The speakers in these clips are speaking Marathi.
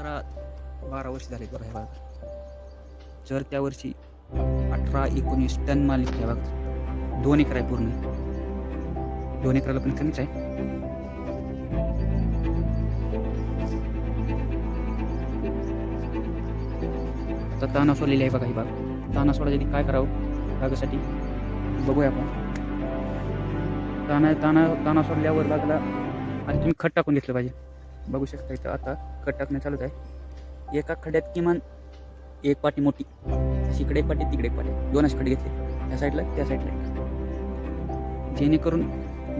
अकरा बारा वर्ष झाले बघा ह्या बागा जर त्या वर्षी अठरा एकोणीस टन माल निघतो ह्या दोन एकर आहे पूर्ण. दोन एकराला पण कमीच आहे. आता ताना सोडलेली आहे बघा ही बाग ताना सोडायसाठी काय करावं? बागेसाठी बघूया आपण. ताना ताना ताना सोडल्यावर बागला आणि तुम्ही खत टाकून घेतलं पाहिजे. बघू शकता इथं आता खत टाकणं चालूच आहे. एका खड्यात किमान एक पाटी मोठी. इकडे एक पाटी तिकडे एक पाटी. दोनच खडे घेतले. त्या साईडला त्या साईडला एक. जेणेकरून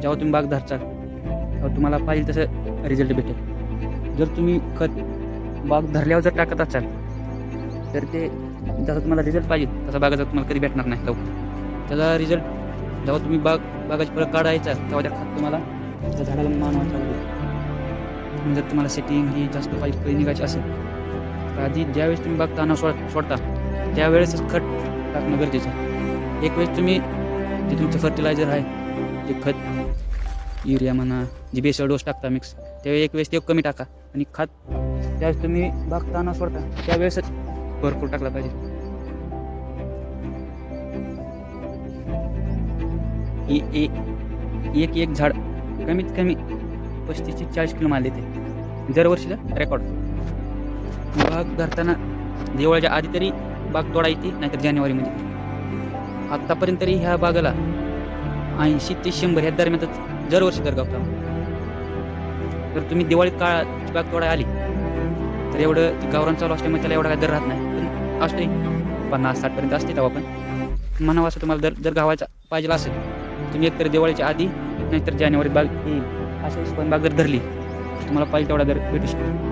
जेव्हा तुम्ही बाग धरचाल तेव्हा तुम्हाला पाहिजे तसं रिझल्ट भेटेल. जर तुम्ही खत बाग धरल्यावर जर टाकत असाल तर ते जसा तुम्हाला रिझल्ट पाहिजे तसा बागाचा तुम्हाला कधी भेटणार नाही लवकर. त्याचा रिझल्ट जेव्हा तुम्ही बाग बागाची फळं काढायचा तेव्हा त्या खत तुम्हाला त्या झाडाला मानवाचा जर तुम्हाला सेटिंग ही जास्त काही निघायची असेल तर आधी ज्यावेळेस तुम्ही बाग ताना सोड सोडता त्यावेळेसच खत टाकणं गरजेचं एक वेळेस तुम्ही जे तुमचं फर्टिलायझर आहे जे खत युरिया म्हणा जे बेसळ डोस टाकता मिक्स त्यावेळी एक वेळेस ते कमी टाका आणि खत त्यावेळेस तुम्ही बाग ताना सोडता त्यावेळेसच भरपूर टाकला पाहिजे. ए- ए- एक एक झाड कमीत कमी पस्तीस ते चाळीस किलो माल ते दरवर्षीचा रेकॉर्ड बाग धरताना दिवाळीच्या आधी तरी बाग तोडा येते नाहीतर जानेवारीमध्ये. आत्तापर्यंत तरी ह्या बागाला ऐंशी ते शंभर ह्या दरम्यानच दरवर्षी दर गावता. जर तुम्ही दिवाळी काळात बाग तोडा आली तर एवढं गावरान चालू असल्यामुळे त्याला एवढा काय दर राहत नाही. पण असते पन्नास साठपर्यंत असते तेव्हा पण. म्हणावं असं तुम्हाला दर जर गावाचा पाहिजे असेल तुम्ही एकतर दिवाळीच्या आधी नाहीतर जानेवारीत बाग येईल अशा पण बाजार धरली तुम्हाला पाहिजे तेवढा दर भेटू शकतो.